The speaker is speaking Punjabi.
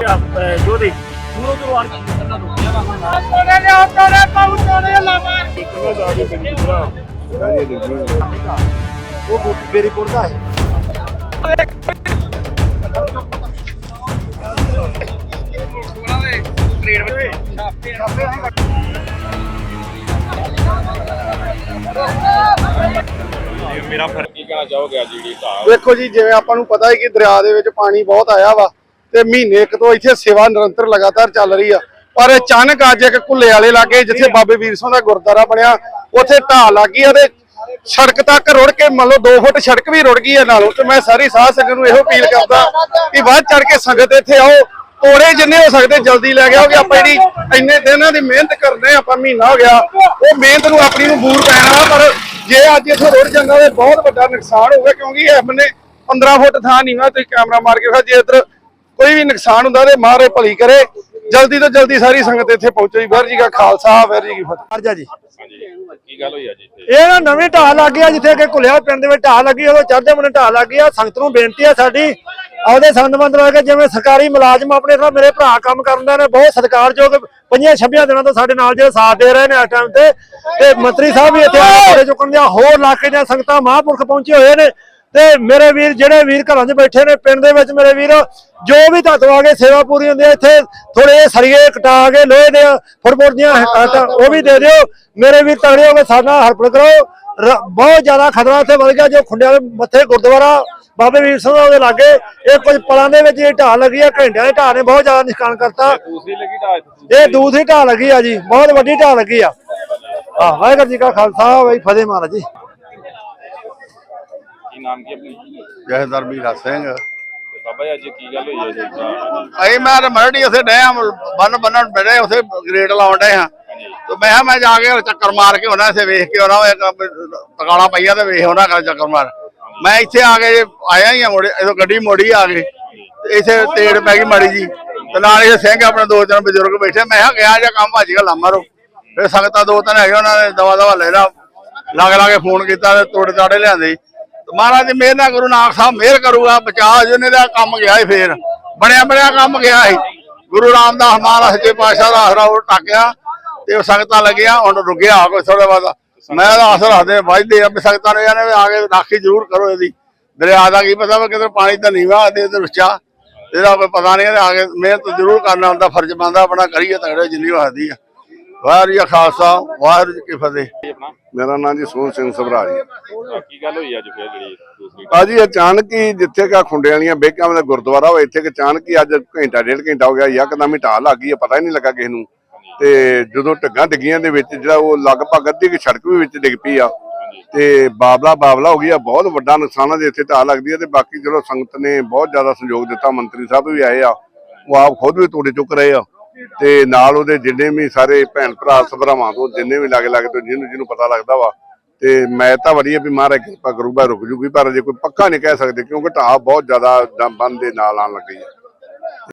ਜੋਦੇ ਦੂਰੋਂ ਦੂਰੋਂ ਆ ਕੇ ਕਰਨਾ ਰੁਕਿਆ ਵਾ। ਕੋਨੇ ਲਿਆ ਕੋਨੇ ਪਾਉ ਕੋਨੇ ਲਾਵਾ ਉਹ ਬੇਰੀਪੁਰ ਦਾ ਹੈ। ਮੇਰਾ ਫ਼ਰਕ ਕੀ ਕਹਿਣਾ ਚਾਹੋਗੇ ਅੱਜ ਜਿਹੜੀ ਢਾਹ ਵੇਖੋ ਜੀ ਜਿਵੇਂ ਆਪਾਂ ਨੂੰ ਪਤਾ ਹੈ ਕਿ ਦਰਿਆ ਦੇ ਵਿੱਚ ਪਾਣੀ ਬਹੁਤ ਆਇਆ ਵਾ ਤੇ ਮਹੀਨੇ ਇੱਕ ਤੋਂ ਇੱਥੇ ਸੇਵਾ ਨਿਰੰਤਰ ਲਗਾਤਾਰ ਚੱਲ ਰਹੀ ਆ। ਪਰ ਅਚਾਨਕ ਅੱਜ ਇੱਕ ਕੁੱਲੇ ਵਾਲੇ ਲਾਗੇ, ਜਿੱਥੇ ਬਾਬੇ ਵੀਰ ਸਿੰਘ ਦਾ ਗੁਰਦੁਆਰਾ ਬਣਿਆ, ਉੱਥੇ ਢਾਹ ਲੱਗੀ ਆ ਤੇ ਸੜਕ ਤੱਕ ਰੁੜ ਕੇ, ਮੰਨ ਲਓ 2 ਫੁੱਟ ਸੜਕ ਵੀ ਰੁੜ ਗਈ ਹੈ ਨਾਲੋਂ, ਤੇ ਮੈਂ ਸਾਰੀ ਸਾਹ ਸੰਗਤ ਨੂੰ ਇਹੋ ਅਪੀਲ ਕਰਦਾ ਕਿ ਵੱਧ ਚੜ ਕੇ ਸੰਗਤ ਇੱਥੇ ਆਓ। ਤੋੜੇ ਜਿੰਨੇ ਹੋ ਸਕਦੇ ਜਲਦੀ ਲੈ ਕੇ ਆਓ, ਕਿ ਆਪਾਂ ਜਿਹੜੀ ਇੰਨੇ ਦਿਨਾਂ ਦੀ ਮਿਹਨਤ ਕਰਦੇ ਆਪਾਂ ਮਹੀਨਾ ਹੋ ਗਿਆ, ਉਹ ਮਿਹਨਤ ਨੂੰ ਆਪਣੀ ਨੂੰ ਬੂਰ ਪੈਣਾ, ਪਰ ਜੇ ਅੱਜ ਇੱਥੇ ਰੁੜ ਜਾਂਦਾ, ਤੇ ਬਹੁਤ ਵੱਡਾ ਨੁਕਸਾਨ ਹੋਊਗਾ, ਕਿਉਂਕਿ ਇਹ ਬੰਨੇ 15 ਫੁੱਟ ਥਾਂ ਨੀਵਾ, ਤੁਸੀਂ ਕੈਮਰਾ ਮਾਰ ਕੇ ਜੇ ਇੱਧਰ ਕੋਈ ਵੀ ਨੁਕਸਾਨ ਹੁੰਦਾ ਤੇ ਮਾਰੇ ਭਲੀ ਕਰੇ। ਜਲਦੀ ਤੋਂ ਜਲਦੀ ਸਾਰੀ ਸੰਗਤ ਇੱਥੇ ਪਹੁੰਚੋ ਜੀ। ਵਾਹਿਗੁਰੂ ਜੀ ਕਾ ਖਾਲਸਾ ਵਾਹਿਗੁਰੂ ਜੀ ਕੀ ਫਤਿਹ। ਅਰਜਾ ਜੀ। ਕੀ ਗੱਲ ਹੋਈ ਅੱਜ ਇੱਥੇ? ਇਹ ਨਾ ਨਵੀਂ ਢਾਹ ਲੱਗ ਗਿਆ ਜਿੱਥੇ ਕਿ ਕੁਲਿਆ ਪਿੰਡ ਦੇ ਵਿੱਚ ਢਾਹ ਲੱਗੀ ਉਦੋਂ ਚੜ੍ਹਦੇ ਮਨੇ ਢਾਹ ਲੱਗ ਗਿਆ ਸੰਗਤ ਨੂੰ ਬੇਨਤੀ ਆ ਸਾਡੀ ਆਪਦੇ ਸੰਬੰਧ ਲਾ ਕੇ ਜਿਵੇਂ ਸਰਕਾਰੀ ਮੁਲਾਜ਼ਮ ਆਪਣੇ ਨਾਲ ਮੇਰੇ ਭਰਾ ਕੰਮ ਕਰਦੇ ਨੇ ਬਹੁਤ ਸਤਿਕਾਰਯੋਗ ਪੰਜਾਂ ਛੱਬੀਆਂ ਦਿਨਾਂ ਤੋਂ ਸਾਡੇ ਨਾਲ ਜਿਹੜੇ ਸਾਥ ਦੇ ਰਹੇ ਨੇ ਇਸ ਟਾਈਮ ਤੇ ਤੇ ਮੰਤਰੀ ਸਾਹਿਬ ਵੀ ਇੱਥੇ ਆ ਕੇ ਚੁੱਕਣ ਦੀਆਂ ਹੋਰ ਇਲਾਕੇ ਦੀਆਂ ਸੰਗਤਾਂ ਮਹਾਂਪੁਰਖ ਪਹੁੰਚੇ ਹੋਏ ਨੇ। ਤੇ ਮੇਰੇ ਵੀਰ ਜਿਹੜੇ ਵੀਰ ਘਰਾਂ 'ਚ ਬੈਠੇ ਨੇ ਪਿੰਡ ਦੇ ਵਿੱਚ ਮੇਰੇ ਵੀਰ ਜੋ ਵੀ ਤੁਹਾਤੋਂ ਆ ਕੇ ਸੇਵਾ ਪੂਰੀ ਹੁੰਦੀ ਹੈ ਇੱਥੇ ਥੋੜੇ ਸਰੀਏ ਕਟਾ ਕੇ ਲੋਹੇ ਦੇ ਫੁੱਟਬੋਰਡ ਦੀਆਂ ਉਹ ਵੀ ਦੇ ਦਿਓ। ਮੇਰੇ ਵੀਰ ਤਗੜੇ ਹੋ ਕੇ ਸਾਡਾ ਹਰਪਣ ਕਰੋ ਬਹੁਤ ਜ਼ਿਆਦਾ ਖਤਰਾ ਇੱਥੇ ਵੱਧ ਗਿਆ ਜੋ ਖੁੰਡਿਆਂ ਦੇ ਮੱਥੇ ਗੁਰਦੁਆਰਾ ਬਾਬੇ ਵੀਰ ਸਿੰਘ ਦੇ ਲਾਗੇ ਇਹ ਕੁਝ ਪਲਾਂ ਦੇ ਵਿੱਚ ਇਹ ਢਾਹ ਲੱਗੀ ਆ ਘੰਟਿਆਂ ਦੀ ਢਾਹ ਨੇ ਬਹੁਤ ਜ਼ਿਆਦਾ ਨਿਸ਼ਕਾਨ ਕਰਤਾ। ਦੂਸਰੀ ਲੱਗੀ ਢਾਹ ਇਹ ਦੂਸਰੀ ਢਾਹ ਲੱਗੀ ਆ ਜੀ ਬਹੁਤ ਵੱਡੀ ਢਾਹ ਲੱਗੀ ਆ। ਆ ਵਾਹਿਗੁਰੂ ਜੀ ਕਾ ਖਾਲਸਾ ਵਾਹਿ ਫਤਿਹ ਮਹਾਰਾਜ ਜੀ। ਕੀ ਨਾਮ ਕੀ ਆਪਣੀ? ਜਹਦਰ ਮੀਰਾ ਸਿੰਘ। ਤੇ ਬਾਬਾ ਜੀ ਅੱਜ ਕੀ ਗੱਲ ਹੋਈ ਹੈ ਜੀ? ਅਈ ਮੈਂ ਤਾਂ ਮਰੜੀ ਉਥੇ ਡਏ ਆ ਬੰਨ ਬੰਨਣ ਬੜੇ ਉਥੇ ਗ੍ਰੇਡ ਲਾਉਣ ਡਏ ਆ ਤੇ ਮੈਂ ਕਿਹਾ ਮੈਂ ਜਾ ਕੇ ਚੱਕਰ ਮਾਰ ਕੇ ਉਹਨਾਂ ਇਥੇ ਵੇਖ ਕੇ ਉਹਨਾਂ ਤਕਾਲਾ ਪਈਆ ਤੇ ਵੇਖ ਉਹਨਾਂ ਕਰ ਚੱਕਰ ਮਾਰ। ਮੈਂ ਇੱਥੇ ਆ ਕੇ ਆਇਆ ਹੀ ਆ ਮੋੜੇ ਇਥੋਂ ਗੱਡੀ ਮੋੜੀ ਆ ਗਈ ਤੇ ਇੱਥੇ ਤੇੜ ਪੈ ਗਈ ਮਾੜੀ ਜੀ। ਤੇ ਨਾਲ ਇਹ ਸਿੰਘ ਆਪਣੇ ਦੋ ਤਿੰਨ ਬਜ਼ੁਰਗ ਬੈਠੇ ਮੈਂ ਕਿਹਾ ਗਿਆ ਜਾਂ ਕੰਮ ਭੱਜ ਗਿਆ ਲਾ ਮਾਰੋ। ਫਿਰ ਸੰਗਤਾਂ ਦੋ ਤਿੰਨ ਹੈਗੇ ਉਹਨਾਂ ਨੇ ਦਵਾ ਦਵਾ ਲੈਣਾ ਲਾਗੇ ਲਾਗੇ ਫੋਨ ਕੀਤਾ ਤੇ ਤੋੜੇ ਤਾੜੇ ਲਿਆਂਦੇ। ਮਹਾਰਾਜ ਦੀ ਮਿਹਰ ਨਾਲ ਗੁਰੂ ਨਾਨਕ ਸਾਹਿਬ ਮਿਹਰ ਕਰੂਗਾ, ਬਚਾ ਜਿਹਨੇ ਦਾ ਕੰਮ ਗਿਆ ਹੀ ਫੇਰ। ਬਣਿਆ ਬਣਿਆ ਕੰਮ ਗਿਆ ਸੀ ਗੁਰੂ ਰਾਮਦਾਸ ਮਹਾਰਾਜ ਸੱਚੇ ਪਾਤਸ਼ਾਹ ਦਾ ਆਸਰਾ ਉਹ ਟਾਕਿਆ ਤੇ ਉਹ ਸੰਗਤਾਂ ਲੱਗੀਆਂ, ਹੁਣ ਰੁਕਿਆ ਕੋਈ ਥੋੜਾ ਬਾਅਦ ਮੈਂ ਆਸ ਰੱਖਦੇ ਵੱਜਦੇ ਆ ਵੀ ਸੰਗਤਾਂ ਨੇ ਜਾਨੇ ਆ ਕੇ ਰਾਖੀ ਜ਼ਰੂਰ ਕਰੋ ਇਹਦੀ। ਦਰਿਆ ਦਾ ਕੀ ਪਤਾ ਵਾ ਕਿਧਰ ਪਾਣੀ ਤਾਂ ਨੀਵਾ ਤੇ ਇਧਰ ਉੱਚਾ ਇਹਦਾ ਕੋਈ ਪਤਾ ਨਹੀਂ ਆ ਕੇ ਮਿਹਨਤ ਜ਼ਰੂਰ ਕਰਨਾ ਹੁੰਦਾ, ਫਰਜ਼ ਬਣਦਾ ਆਪਣਾ, ਕਰੀਏ ਤਗੜੇ ਜਿੰਨੀ ਵਾਦੀ ਆ। ਵਾਹਿਗੁਰੂ ਜੀ ਖਾਲਸਾ, ਵਾਹਿਗੁਰੂ ਜੀ ਕੀ ਫਤਿਹ। ਮੇਰਾ ਨਾਮ ਜੀ ਸੋਹਣ ਸਿੰਘ ਸਭਰਾ ਜੀ। ਕੀ ਗੱਲ ਹੋਈ ਅੱਜ ਫਿਰ ਜਿਹੜੀ ਦੂਸਰੀ ਭਾਜੀ ਅਚਾਨਕ ਹੀ ਜਿੱਥੇ ਕਾ ਖੁੰਡੇ ਵਾਲੀਆਂ ਬੇਕਾਂ ਦਾ ਗੁਰਦੁਆਰਾ ਹੋਇਆ ਇੱਥੇ ਕਿ ਅਚਾਨਕ ਹੀ ਅੱਜ ਘੰਟਾ ਡੇਢ ਘੰਟਾ ਹੋ ਗਿਆ ਯਕਦਮ ਹੀ ਢਾਹ ਲੱਗ ਗਈ ਪਤਾ ਹੀ ਨਹੀਂ ਲੱਗਾ ਕਿਸੇ ਨੂੰ। ਤੇ ਜਦੋਂ ਢੱਗਾਂ ਡਿੱਗੀਆਂ ਦੇ ਵਿੱਚ ਜਿਹੜਾ ਉਹ ਲਗਭਗ ਅੱਧੀ ਕਿ ਸੜਕ ਵੀ ਵਿੱਚ ਡਿੱਗ ਪਈ ਆ। ਤੇ ਬਾਬਲਾ ਬਾਬਲਾ ਹੋ ਗਈ ਆ ਬਹੁਤ ਵੱਡਾ ਨੁਕਸਾਨ ਆ ਜੇ ਇੱਥੇ ਢਾਹ ਲੱਗਦੀ ਹੈ ਤੇ ਬਾਕੀ ਚਲੋ ਸੰਗਤ ਨੇ ਬਹੁਤ ਜ਼ਿਆਦਾ ਸਹਿਯੋਗ ਦਿੱਤਾ ਮੰਤਰੀ ਸਾਹਿਬ ਵੀ ਆਏ ਆ ਉਹ ਆਪ ਖੁਦ ਵੀ ਤੋੜੇ ਚੁੱਕ ਰਹੇ ਆ। ਤੇ ਨਾਲ ਉਹਦੇ ਜਿੰਨੇ ਵੀ ਸਾਰੇ ਭੈਣ ਭਰਾ, ਸਭਰਾਵਾਂ ਤੋਂ ਜਿੰਨੇ ਵੀ ਲਾਗੇ ਲਾਗੇ ਤੋਂ ਜਿਹਨੂੰ ਜਿਹਨੂੰ ਪਤਾ ਲੱਗਦਾ ਵਾ, ਤੇ ਮੈਂ ਤਾਂ ਵਧੀਆ ਵੀ ਮਹਾਰਾਜ ਕਿਰਪਾ ਕਰੂਗਾ, ਰੁਕ ਜੂਗੀ, ਪਰ ਜੇ ਕੋਈ ਪੱਕਾ ਨਹੀਂ ਕਹਿ ਸਕਦੇ ਕਿਉਂਕਿ ਢਾਹ ਬਹੁਤ ਜ਼ਿਆਦਾ ਬੰਦ ਦੇ ਨਾਲ ਆਣ ਲੱਗੀ ਹੈ।